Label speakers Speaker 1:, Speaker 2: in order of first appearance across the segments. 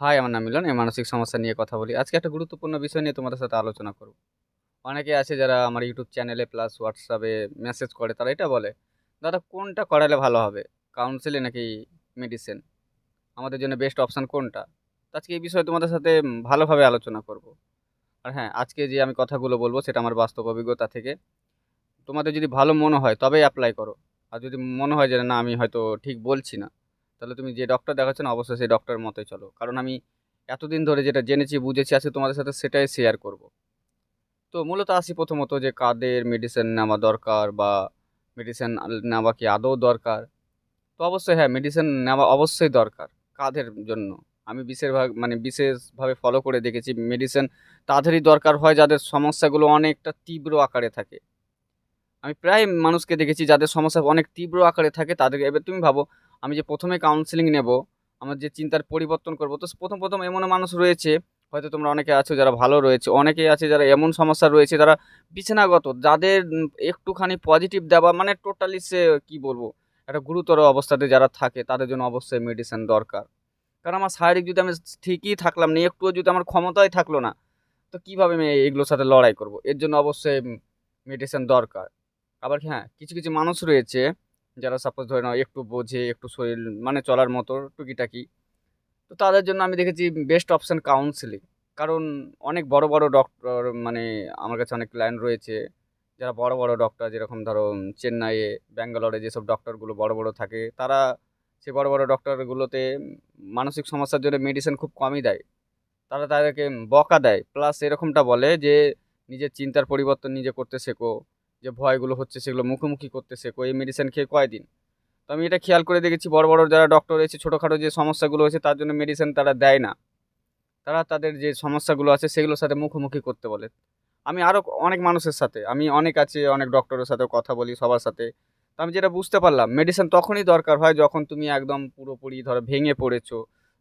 Speaker 1: High, আমার নাম মিলন, এই মানসিক সমস্যা নিয়ে কথা বলি। আজকে একটা গুরুত্বপূর্ণ বিষয় নিয়ে তোমাদের সাথে আলোচনা করব। অনেকে আছে যারা আমার ইউটিউব চ্যানেলে প্লাস হোয়াটসঅ্যাপে মেসেজ করে, তারা এটা বলে, দাদা, কোনটা করালে ভালো হবে? কাউন্সিলিং নাকি মেডিসিন আমাদের জন্য বেস্ট অপশান কোনটা? আজকে এই বিষয়ে তোমাদের সাথে ভালোভাবে আলোচনা করব। আর হ্যাঁ আজকে যে আমি কথাগুলো বলব, সেটা আমার বাস্তব অভিজ্ঞতা থেকে। তোমাদের যদি ভালো মনে হয়, তবেই অ্যাপ্লাই করো। আর যদি মনে হয় যে না, আমি হয়তো ঠিক বলছি না তাহলে তুমি যে ডক্টর দেখাচ্ছ না, অবশ্যই সেই ডক্টরের মতোই চলো। কারণ আমি এতদিন ধরে যেটা জেনেছি, বুঝেছি আছে তোমাদের সাথে সেটাই শেয়ার করব। তো মূলত আসি প্রথমত যে কাদের মেডিসিন নেওয়া দরকার বা মেডিসিন নেওয়া কি আদৌ দরকার? তো অবশ্যই হ্যাঁ মেডিসিন নেওয়া অবশ্যই দরকার কাদের জন্য? আমি বিশেষভাগ মানে বিশেষভাবে ফলো করে দেখেছি মেডিসিন তাদেরই দরকার হয় যাদের সমস্যাগুলো অনেকটা তীব্র আকারে থাকে। আমি প্রায় মানুষকে দেখেছি যাদের সমস্যা অনেক তীব্র আকারে থাকে, তাদের, এবার তুমি ভাবো আমি যে প্রথমে কাউন্সিলিং নেব, আমার যে চিন্তার পরিবর্তন করব, তো প্রথম প্রথম এমন মানুষ রয়েছে, হয়তো তোমরা অনেকে আছো যারা ভালো রয়েছে, অনেকে আছে যারা এমন সমস্যা রয়েছে, যারা বিছানাগত, যাদের একটুখানি পজিটিভ দেওয়া মানে টোটালি সে কী বলব, একটা গুরুতর অবস্থাতে যারা থাকে, তাদের জন্য অবশ্যই মেডিসিন দরকার। কারণ আমার শারীরিক যদি আমি ঠিকই থাকলাম না, একটুও যদি আমার ক্ষমতাই থাকল না, তো কীভাবে আমি এগুলোর সাথে লড়াই করব? এর জন্য অবশ্যই মেডিসিন দরকার। আবার হ্যাঁ কিছু কিছু মানুষ রয়েছে যারা সাপোজ ধরে নাও একটু বোঝে, একটু শরীর মানে চলার মতো, টুকিটাকি, তো তাদের জন্য আমি দেখেছি বেস্ট অপশান কাউন্সিলিং কারণ অনেক বড় বড় ডক্টর মানে আমার কাছে অনেক ক্লায়েন্ট রয়েছে। যারা বড় বড় ডক্টর যেরকম ধরো চেন্নাইয়ে, ব্যাঙ্গালোরে যেসব ডক্টরগুলো বড় বড় থাকে, তারা সে বড় বড় ডক্টরগুলোতে মানসিক সমস্যার জন্য মেডিসিন খুব কমই দেয়। তারা তাদেরকে বকা দেয়। প্লাস এরকমটা বলে যে, নিজের চিন্তার পরিবর্তন নিজে করতে শেখো। যে ভয়গুলো হচ্ছে সেগুলো মুখোমুখি করতে শেখো এই মেডিসিন খেয়ে কয়দিন? তো আমি এটা খেয়াল করে দেখেছি, বড় বড় যারা ডক্টর রয়েছে, ছোটোখাটো যে সমস্যাগুলো হয়েছে, তার জন্য মেডিসিন তারা দেয় না। তারা তাদের যে সমস্যাগুলো আছে, সেগুলোর সাথে মুখোমুখি করতে বলে। আমি আরও অনেক মানুষের সাথে, আমি অনেক আছে, অনেক ডক্টরের সাথে কথা বলি সবার সাথে। তো আমি যেটা বুঝতে পারলাম মেডিসিন তখনই দরকার হয় যখন তুমি একদম পুরোপুরি ধরো ভেঙে পড়েছো,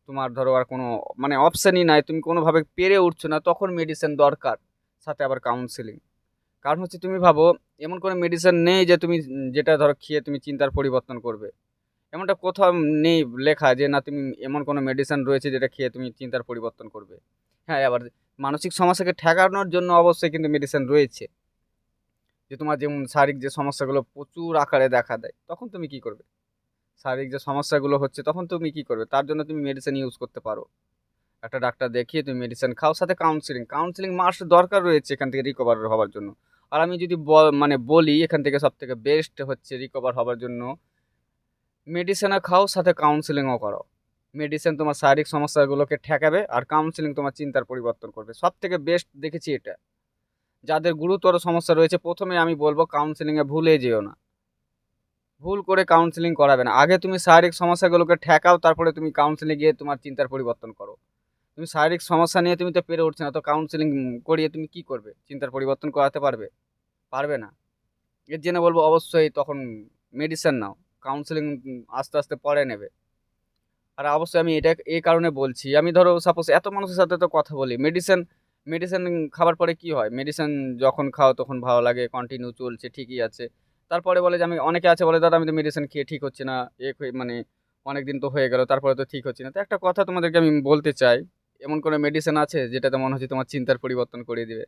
Speaker 1: তোমার ধরো আর কোনো মানে অপশানই নাই, তুমি কোনোভাবে পেরে উঠছো না, তখন মেডিসিন দরকার, সাথে আবার কাউন্সিলিং কারণ হচ্ছে তুমি ভাবো, এমন কোনো মেডিসিন নেই যে তুমি, যেটা ধরো খেয়ে তুমি চিন্তার পরিবর্তন করবে। এমনটা কোথাও নেই লেখা যে না তুমি এমন কোনো মেডিসিন রয়েছে যেটা খেয়ে তুমি চিন্তার পরিবর্তন করবে। হ্যাঁ আবার মানসিক সমস্যাকে ঠেকানোর জন্য অবশ্যই কিন্তু মেডিসিন রয়েছে। যে তোমার যেমন শারীরিক যে সমস্যাগুলো প্রচুর আকারে দেখা দেয়, তখন তুমি কি করবে? শারীরিক যে সমস্যাগুলো হচ্ছে তখন তুমি কি করবে? তার জন্য তুমি মেডিসিন ইউজ করতে পারো। একটা ডাক্তার দেখিয়ে তুমি মেডিসিন খাও, সাথে কাউন্সিলিং কাউন্সিলিং মাস্ট দরকার রয়েছে এখান থেকে রিকভার হওয়ার জন্য। আর আমি যদি মানে বলি, এখান থেকে সব থেকে বেস্ট হচ্ছে রিকভার হওয়ার জন্য মেডিসিনও খাও, সাথে কাউন্সিলিংও করো। মেডিসিন তোমার শারীরিক সমস্যাগুলোকে ঠেকাবে আর কাউন্সিলিং তোমার চিন্তার পরিবর্তন করবে। সব থেকে বেস্ট দেখেছি এটা। যাদের গুরুতর সমস্যা রয়েছে, প্রথমে আমি বলব কাউন্সিলিংয়ে ভুলে যেও না। ভুল করে কাউন্সিলিং করাবে না। আগে তুমি শারীরিক সমস্যাগুলোকে ঠেকাও, তারপরে তুমি কাউন্সিলিং গিয়ে তোমার চিন্তার পরিবর্তন করো। তুমি শারীরিক সমস্যা নিয়ে তুমি তো পেরে উঠছে না, তো কাউন্সিলিং করিয়ে তুমি কি করবে? চিন্তার পরিবর্তন করাতে পারবে? পারবে না। এর জন্য বলব অবশ্যই তখন মেডিসিন নাও কাউন্সিলিং আস্তে আস্তে পরে নেবে। আর অবশ্যই আমি এটা এই কারণে বলছি, আমি ধরো সাপোজ এত মানুষের সাথে তো কথা বলি মেডিসিন মেডিসিন খাবার পরে কি হয়? মেডিসিন যখন খাও তখন ভালো লাগে কন্টিনিউ চলছে, ঠিকই আছে। তারপরে বলে যে আমি, অনেকে আছে বলে, দাদা, আমি তো মেডিসিন খেয়ে ঠিক হচ্ছে না, এ মানে অনেক দিন তো হয়ে গেল, তারপরে তো ঠিক হচ্ছে না। তো একটা কথা তোমাদেরকে আমি বলতে চাই এমন কোনো মেডিসিন আছে যেটাতে মনে হচ্ছে তোমার চিন্তার পরিবর্তন করে দিবে?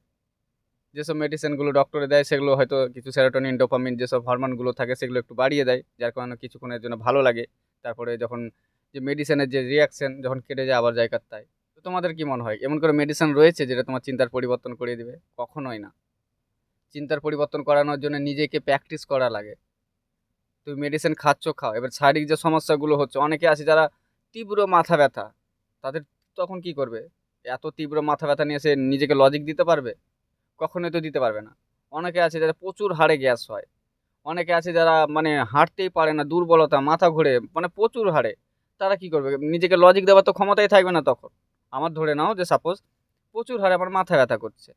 Speaker 1: যেসব মেডিসিনগুলো ডক্টরে দেয়, সেগুলো হয়তো কিছু সেরোটোনিন ডোপামিন যেসব হরমোনগুলো থাকে, সেগুলো একটু বাড়িয়ে দেয়, যার কারণে কিছুক্ষণের জন্য ভালো লাগে। তারপরে যখন যে মেডিসিনের যে রিয়াকশন যখন কেটে যায়, আবার জায়গার তাই। তো তোমাদের কি মনে হয়? এমন করে মেডিসিন রয়েছে যেটা তোমার চিন্তার পরিবর্তন করে দিবে? কখনোই না। চিন্তার পরিবর্তন করানোর জন্য নিজেকে প্র্যাকটিস করা লাগে। তুমি মেডিসিন খাচ্ছ, খাও। এবার শারীরিক যে সমস্যাগুলো হচ্ছে, অনেকে আছে যারা তীব্র মাথা ব্যথা। তাদের তখন কি করবে? এত তীব্র মাথা ব্যথা নিয়ে সে নিজেকে লজিক দিতে পারবে? কখনোই তো দিতে পারবে না। অনেকে আছে যারা প্রচুর হাড়ে গ্যাস হয়। অনেকে আছে যারা মানে হাঁটতেই পারে না, দুর্বলতা, মাথা ঘুরে মানে প্রচুর হাড়ে। তারা কি করবে? নিজেকে লজিক দেওয়ার তো ক্ষমতাই থাকবে না তখন। আমার ধরে নাও যে সাপোজ প্রচুর হারে আমার মাথা ব্যথা করছে।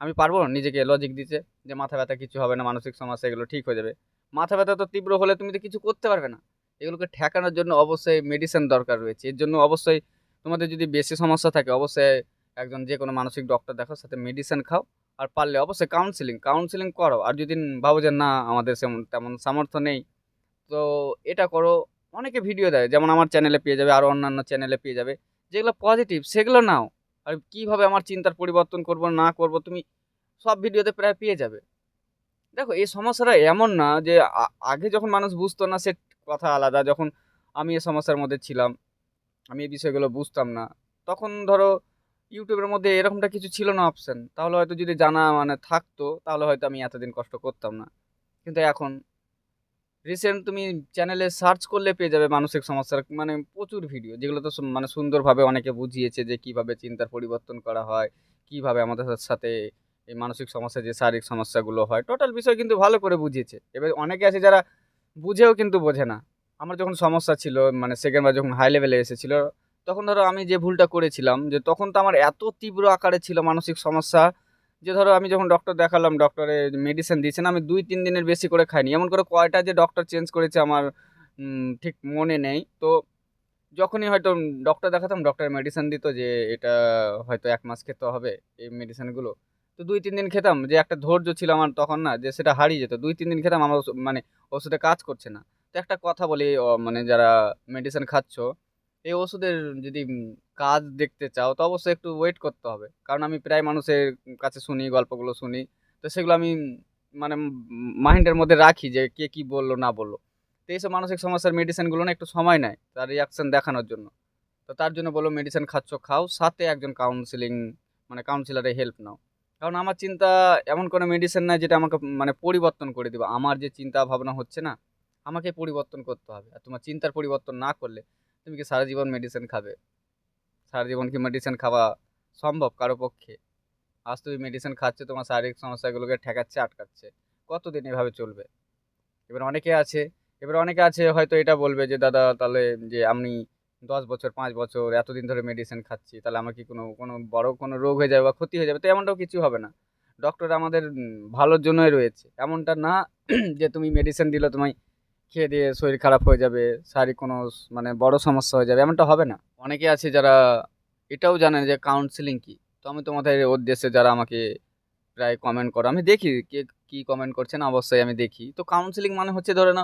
Speaker 1: আমি পারব না নিজেকে লজিক দিতে যে মাথা ব্যথা কিছু হবে না, মানসিক সমস্যা, এগুলো ঠিক হয়ে যাবে। মাথা ব্যথা তো তীব্র হলে তুমি তো কিছু করতে পারবে না। এগুলোকে ঠেকানোর জন্য অবশ্যই মেডিসিন দরকার রয়েছে। এর জন্য অবশ্যই তোমাদের যদি বেশি সমস্যা থাকে, অবশ্যই একজন যে কোনো মানসিক ডক্টর দেখো সাথে মেডিসিন খাও। আর পারলে অবশ্যই কাউন্সিলিং কাউন্সিলিং করো। আর যদি ভাবো যে না, আমাদের সেমন তেমন সামর্থ্য নেই, তো এটা করো। অনেকে ভিডিও দেয়, যেমন আমার চ্যানেলে পেয়ে যাবে আরও অন্যান্য চ্যানেলে পেয়ে যাবে। যেগুলো পজিটিভ সেগুলো নাও। আর কীভাবে আমার চিন্তার পরিবর্তন করব, না করব, তুমি সব ভিডিওতে প্রায় পেয়ে যাবে। দেখো, এই সমস্যাটা এমন না যে আগে যখন মানুষ বুঝতো না, সে কথা আলাদা। যখন আমি এই সমস্যার মধ্যে ছিলাম আমি এই বিষয়গুলো বুঝতাম না। তখন ধরো ইউটিউবের মধ্যে এরকমটা কিছু ছিল না অপশান তাহলে হয়তো যদি জানা মানে থাকতো, তাহলে হয়তো আমি এতদিন কষ্ট করতাম না। কিন্তু এখন রিসেন্ট তুমি চ্যানেলে সার্চ করলে পেয়ে যাবে মানসিক সমস্যার মানে প্রচুর ভিডিও যেগুলো তো মানে সুন্দরভাবে অনেকে বুঝিয়েছে যে কীভাবে চিন্তার পরিবর্তন করা হয়, কীভাবে আমাদের সাথে এই মানসিক সমস্যা, যে শারীরিক সমস্যাগুলো হয়। টোটাল বিষয় কিন্তু ভালো করে বুঝিয়েছে। এবার অনেকে আছে যারা বুঝেও কিন্তু বোঝে না। আমার যখন সমস্যা ছিল মানে সেকেন্ড বার যখন হাই লেভেলে এসেছিল, তখন ধরো আমি যে ভুলটা করেছিলাম, যে তখন তো আমার এত তীব্র আকারে ছিল মানসিক সমস্যা, যে ধরো আমি যখন ডক্টর দেখালাম ডক্টরে মেডিসিন দিয়েছেন আমি দুই তিন দিনের বেশি করে খাইনি। এমন করে কয়টা যে ডক্টর চেঞ্জ করেছে আমার ঠিক মনে নেই। তো যখনই হয়তো ডক্টর দেখাতাম ডক্টর মেডিসিন দিত যে এটা হয়তো এক মাস খেতে হবে এই মেডিসিনগুলো তো দুই তিন দিন খেতাম, যে একটা ধৈর্য ছিল আমার তখন না, যে সেটা হারিয়ে যেত। দুই তিন দিন খেতাম, আমার মানে ওষুধে কাজ করছে না। তো একটা কথা বলি মানে যারা মেডিসিন খাচ্ছ, এই ওষুধের যদি কাজ দেখতে চাও, তো অবশ্যই একটু ওয়েট করতে হবে। কারণ আমি প্রায় মানুষের কাছে শুনি, গল্পগুলো শুনি, তো সেগুলো আমি মানে মাইন্ডের মধ্যে রাখি যে কে কি বলল, না বলল। তো এইসব মানসিক সমস্যার মেডিসিনগুলো না একটু সময় নেয় তার রিয়াকশন দেখানোর জন্য। তো তার জন্য বলো মেডিসিন খাচ্ছ, খাও, সাথে একজন কাউন্সিলিং মানে কাউন্সিলারের হেল্প নাও। কারণ আমার চিন্তা এমন কোনো মেডিসিন নাই যেটা আমাকে মানে পরিবর্তন করে দেবে। আমার যে চিন্তা ভাবনা হচ্ছে না আমাকে পরিবর্তন করতে হবে। আর তোমার চিন্তার পরিবর্তন না করলে তুমি কি সারা জীবন মেডিসিন খাবে? সারা জীবন কি মেডিসিন খাওয়া সম্ভব কারও পক্ষে? আজ তুমি মেডিসিন খাচ্ছে, তোমার শারীরিক সমস্যাগুলোকে ঠেকাচ্ছে, আটকাচ্ছে। কতদিন এভাবে চলবে? এবার অনেকে আছে, এবার অনেকে আছে হয়তো এটা বলবে যে, দাদা, তাহলে যে আমি দশ বছর, পাঁচ বছর এতদিন ধরে মেডিসিন খাচ্ছি, তাহলে আমার কি কোনো কোনো বড় কোনো রোগ হয়ে যাবে বা ক্ষতি হয়ে যাবে? তো এমনটাও কিছু হবে না। ডক্টর আমাদের ভালোর জন্যই রয়েছে। এমনটা না যে তুমি মেডিসিন দিলে তোমায় খেয়ে দিয়ে শরীর খারাপ হয়ে যাবে, শারীরিক কোনো মানে বড় সমস্যা হয়ে যাবে, এমনটা হবে না। অনেকে আছে যারা এটাও জানেন যে কাউন্সিলিং কি। তো আমি তোমাদের উদ্দেশ্যে যারা আমাকে প্রায় কমেন্ট করো, আমি দেখি কে কি কমেন্ট করছেন অবশ্যই আমি দেখি। তো কাউন্সিলিং মানে হচ্ছে ধরে না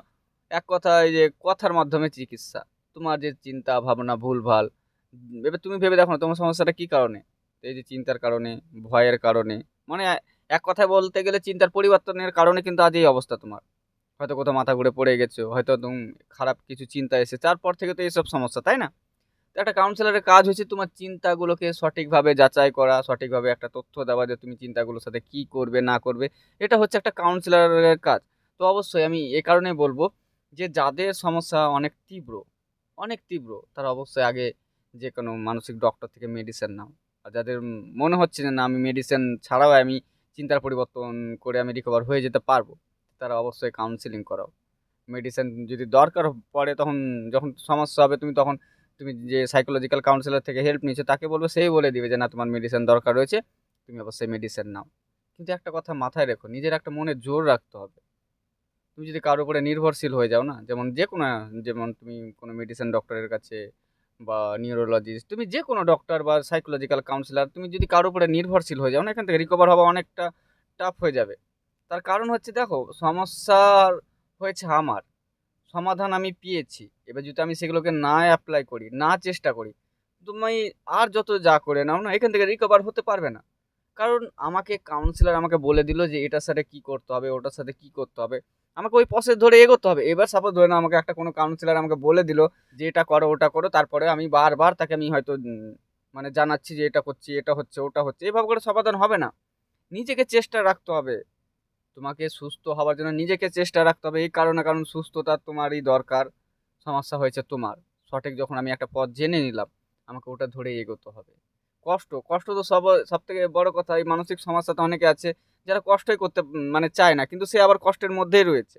Speaker 1: এক কথায় যে কথার মাধ্যমে চিকিৎসা। তোমার যে চিন্তা ভাবনা ভুল ভালো এবার তুমি ভেবে দেখো তোমার সমস্যাটা কি কারণে? এই যে চিন্তার কারণে, ভয়ের কারণে মানে এক কথায় বলতে গেলে চিন্তার পরিবর্তনের কারণে কিন্তু আজ এই অবস্থা তোমার। হয়তো কোথাও মাথা ঘুরে পড়ে গেছো, হয়তো তুমি খারাপ কিছু চিন্তা এসে তারপর থেকে তো এইসব সমস্যা, তাই না? তো একটা কাউন্সিলরের কাজ হচ্ছে তোমার চিন্তাগুলোকে সঠিকভাবে যাচাই করা, সঠিকভাবে একটা তথ্য দেওয়া যে তুমি চিন্তাগুলোর সাথে কি করবে, না করবে, এটা হচ্ছে একটা কাউন্সিলরের কাজ। তো অবশ্যই আমি এ কারণে বলব যে যাদের সমস্যা অনেক তীব্র অনেক তীব্র, তারা অবশ্যই আগে যে কোনো মানসিক ডক্টর থেকে মেডিসিন নাও। আর যাদের মনে হচ্ছে যে না, আমি মেডিসিন ছাড়াও আমি চিন্তার পরিবর্তন করে আমি রিকভার হয়ে যেতে পারব। তারা অবশ্যই কাউন্সিলিং করাও। মেডিসিন যদি দরকার পড়ে তখন যখন সমস্যা হবে তুমি তখন তুমি যে সাইকোলজিক্যাল কাউন্সিলর থেকে হেল্প নিয়েছো তাকে বলবে, সেই বলে দিবে যে, না, তোমার মেডিসিন দরকার রয়েছে, তুমি অবশ্যই মেডিসিন নাও। কিন্তু একটা কথা মাথায় রেখো, নিজের একটা মনে জোর রাখতে হবে। তুমি যদি কারোর উপরে নির্ভরশীল হয়ে যাও না, যেমন যে কোনো, যেমন তুমি কোনো মেডিসিন ডক্টরের কাছে বা নিউরোলজিস্ট তুমি যে কোনো ডক্টর বা সাইকোলজিক্যাল কাউন্সিলর তুমি যদি কারোর উপরে নির্ভরশীল হয়ে যাও না, এখান থেকে রিকভার হওয়া অনেকটা টাফ হয়ে যাবে। তার কারণ হচ্ছে দেখো সমস্যা হয়েছে আমার। সমাধান আমি পেয়েছি। এবার যদি আমি সেগুলোকে না অ্যাপ্লাই করি, না চেষ্টা করি, তুমি আর যত যা করে নাও না, এখান থেকে রিকভার হতে পারবে না। কারণ আমাকে কাউন্সিলর আমাকে বলে দিল যে এটার সাথে কি করতে হবে, ওটার সাথে কি করতে হবে। আমাকে ওই প্রসেস ধরে এগোতে হবে। এবার সাপোজ ধরে না আমাকে একটা কোনো কাউন্সিলর আমাকে বলে দিল যে এটা করো, ওটা করো, তারপরে আমি বারবার তাকে আমি হয়তো মানে জানাচ্ছি যে এটা করছি, এটা হচ্ছে, ওটা হচ্ছে। এভাবে করে সমাধান হবে না। নিজেকে চেষ্টা রাখতে হবে। তোমাকে সুস্থ হওয়ার জন্য নিজেকে চেষ্টা রাখতে হবে। এই কারণে কারণ সুস্থতা তোমারই দরকার। সমস্যা হয়েছে তোমার। সঠিক যখন আমি একটা পথ জেনে নিলাম, আমাকে ওটা ধরে এগোতে হবে। কষ্ট কষ্ট তো সব সব থেকে বড় কথা, এই মানসিক সমস্যা তো অনেকে আছে, যারা কষ্টই করতে মানে চায় না, কিন্তু সে আবার কষ্টের মধ্যেই রয়েছে।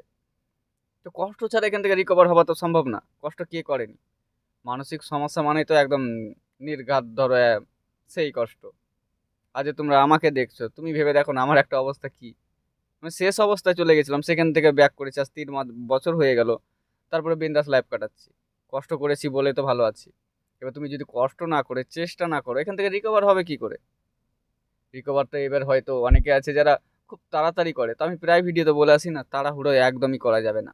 Speaker 1: তো কষ্ট ছাড়া এখান থেকে রিকভার হওয়া তো সম্ভব না। কষ্ট কে করেনি? মানসিক সমস্যা মানেই তো একদম নির্ঘাত, ধরো সেই কষ্ট। আজ তোমরা আমাকে দেখছ, তুমি ভেবে দেখো না আমার একটা অবস্থা কি? আমি শেষ অবস্থায় চলে গেছিলাম, সেখান থেকে ব্যাক করেছি, আজ তিন বছর হয়ে গেল। তারপরে বিন্দাস লাইফ কাটাচ্ছি। কষ্ট করেছি বলে তো ভালো আছি। এবার তুমি যদি কষ্ট না করে, চেষ্টা না করো, এখান থেকে রিকভার হবে কি করে? রিকভার তো এবার হয়তো অনেকে আছে যারা খুব তাড়াতাড়ি করে, তো আমি প্রায় ভিডিওতে বলে আসি না, তাড়াহুড়ো একদমই করা যাবে না।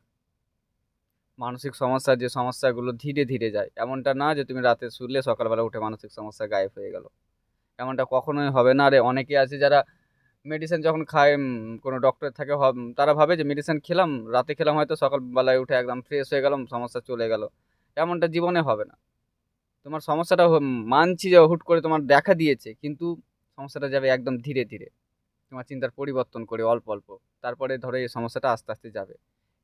Speaker 1: মানসিক সমস্যা, যে সমস্যাগুলো ধীরে ধীরে যায়। এমনটা না যে তুমি রাতে শুলে সকালবেলা উঠে মানসিক সমস্যা গায়েব হয়ে গেল। এমনটা কখনোই হবে না। আরে অনেকে আছে যারা মেডিসিন যখন খায় কোনো ডক্টর থাকে তারা ভাবে যে মেডিসিন খেলাম, রাতে খেলাম হয়তো সকালবেলায় উঠে একদম ফ্রেশ হয়ে গেলাম, সমস্যা চলে গেল। এমনটা জীবনে হবে না। তোমার সমস্যাটা মানছি যে হুট করে তোমার দেখা দিয়েছে, কিন্তু সমস্যাটা যাবে একদম ধীরে ধীরে। তোমার চিন্তার পরিবর্তন করে অল্প অল্প। তারপরে ধরো এই সমস্যাটা আস্তে আস্তে যাবে।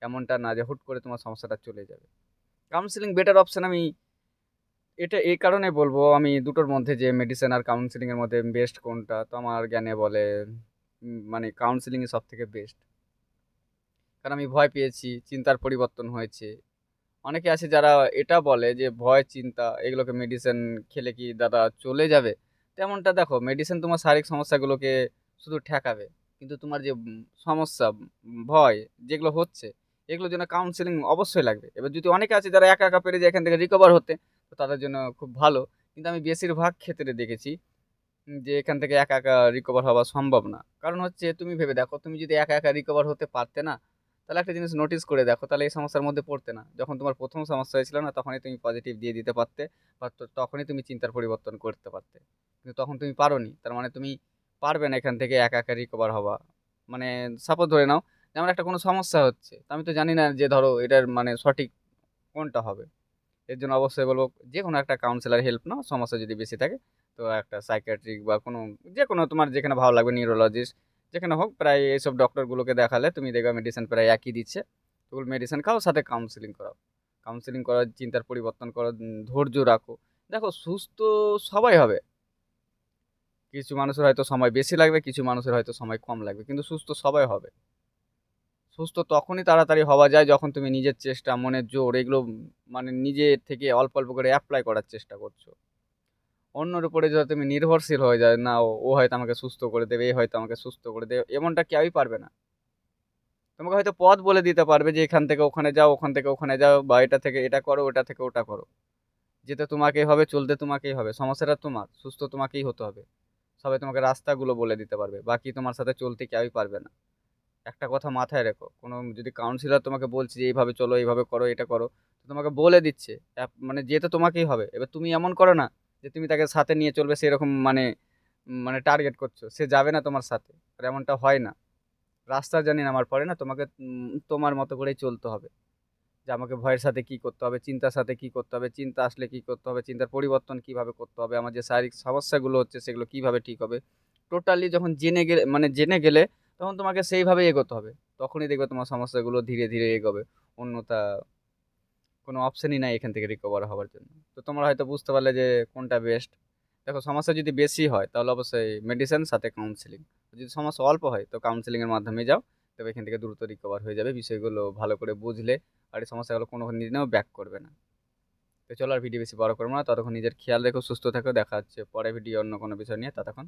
Speaker 1: এমনটা না যে হুট করে তোমার সমস্যাটা চলে যাবে। কাউন্সিলিং বেটার অপশান আমি এটা এই কারণে বলব, আমি দুটোর মধ্যে যে মেডিসিন আর কাউন্সিলিংয়ের মধ্যে বেস্ট কোনটা, তো আমার জ্ঞানে বলে মানে কাউন্সিলিংই সব থেকে বেস্ট কারণ আমি ভয় পেয়েছি, চিন্তার পরিবর্তন হয়েছে। অনেকে আছে যারা এটা বলে যে ভয়, চিন্তা, এগুলোকে মেডিসিন খেলে কি দাদা চলে যাবে? তেমনটা দেখো মেডিসিন তোমার শারীরিক সমস্যাগুলোকে শুধু ঠেকাবে। কিন্তু তোমার যে সমস্যা, ভয় যেগুলো হচ্ছে, এগুলোর জন্য কাউন্সিলিং অবশ্যই লাগবে। এবার যদি অনেকে আছে যারা একা একা পেরে যায় এখান থেকে রিকভার হতে, তো তাদের জন্য খুব ভালো। কিন্তু আমি বেশিরভাগ ক্ষেত্রে দেখেছি যে এখান থেকে একা একা রিকভার হওয়া সম্ভব না। কারণ হচ্ছে তুমি ভেবে দেখো, তুমি যদি একা একা রিকভার হতে পারতে না, তাহলে একটা জিনিস নোটিস করে দেখো, তাহলে এই সমস্যার মধ্যে পড়তে না। যখন তোমার প্রথম সমস্যা হয়েছিল না, তখনই তুমি পজিটিভ দিয়ে দিতে পারতে, বা তখনই তুমি চিন্তার পরিবর্তন করতে পারতে। কিন্তু তখন তুমি পারোনি, তার মানে তুমি পারবে না এখান থেকে একা একা রিকভার হওয়া। মানে সাপোজ ধরে নাও, যেমন একটা কোনো সমস্যা হচ্ছে আমি তো জানি না যে ধরো এটার মানে সঠিক কোনটা হবে। এর জন্য অবশ্যই বলব যে কোনো একটা কাউন্সিলার হেল্প নাও, সমস্যা যদি বেশি থাকে তো একটা সাইকিয়াট্রিক বা কোনো যে কোনো তোমার যেখানে ভালো লাগবে নিউরোলজিস্ট যেখানে হোক, প্রায় এইসব ডক্টরগুলোকে দেখালে তুমি দেখবে মেডিসিন প্রায় একই দিচ্ছে। ওগুলো মেডিসিন খাও, সাথে কাউন্সিলিং করাও। কাউন্সিলিং করার, চিন্তার পরিবর্তন করো ধৈর্য রাখো। দেখো, সুস্থ সবাই হবে। কিছু মানুষের হয়তো সময় বেশি লাগবে, কিছু মানুষের হয়তো সময় কম লাগবে, কিন্তু সুস্থ সবাই হবে। সুস্থ তখনই তাড়াতাড়ি হওয়া যায় যখন তুমি নিজের চেষ্টা, মনের জোর, এগুলো মানে নিজে থেকে অল্প অল্প করে অ্যাপ্লাই করার চেষ্টা করছ। অন্যর উপরে যদি তুমি নির্ভরশীল হয়ে যায়, না, ও হয়তো আমাকে সুস্থ করে দেবে, এ হয়তো আমাকে সুস্থ করে দেবে, এমনটা কেউই পারবে না। তোমাকে হয়তো পথ বলে দিতে পারবে যে, এখান থেকে ওখানে যাও, ওখান থেকে ওখানে যাও, বা এটা থেকে এটা করো, ওটা থেকে ওটা করো। যেতে তোমাকেই হবে, চলতে তোমাকেই হবে, সমস্যাটা তোমার, সুস্থ তোমাকেই হতে হবে। সবাই তোমাকে রাস্তাগুলো বলে দিতে পারবে, বাকি তোমার সাথে চলতে কেউই পারবে না। একটা কথা মাথায় রেখো, কোনো যদি কাউন্সিলর তোমাকে বলছে যে, এইভাবে চলো, এইভাবে করো, এটা করো তোমাকে বলে দিচ্ছে মানে যেতে তোমাকেই হবে। এবার তুমি এমন করো না যে তুমি তাকে সাথে নিয়ে চলবে সেরকম মানে মানে টার্গেট করছ, সে যাবে না তোমার সাথে, আর এমনটা হয় না। রাস্তা জানি নামার পরে না তোমাকে তোমার মতো করেই চলতে হবে। যে আমাকে ভয়ের সাথে কি করতে হবে, চিন্তার সাথে কি করতে হবে, চিন্তা আসলে কি করতে হবে, চিন্তার পরিবর্তন কীভাবে করতে হবে, আমার যে শারীরিক সমস্যাগুলো হচ্ছে সেগুলো কীভাবে ঠিক হবে। টোটালি যখন জেনে গেলে মানে জেনে গেলে তখন তোমাকে সেইভাবে এগোতে হবে। তখনই দেখবে তোমার সমস্যাগুলো ধীরে ধীরে এগোবে অন্যতা কোনো অপশানই নাই এখান থেকে রিকভার হওয়ার জন্য। তো তোমরা হয়তো বুঝতে পারলে যে কোনটা বেস্ট দেখো, সমস্যা যদি বেশি হয়, তাহলে অবশ্যই মেডিসিন সাথে কাউন্সিলিং যদি সমস্যা অল্প হয়, তো কাউন্সিলিংয়ের মাধ্যমে যাও, তবে এখান থেকে দ্রুত রিকভার হয়ে যাবে। বিষয়গুলো ভালো করে বুঝলে আর এই সমস্যাগুলো কোনো দিনেও ব্যাক করবে না। তো চলো আর ভিডিও বেশি বড় করব না। ততক্ষণ নিজের খেয়াল রেখো, সুস্থ থাকো। দেখা হচ্ছে পরে ভিডিও অন্য কোনো বিষয় নিয়ে। ততক্ষণ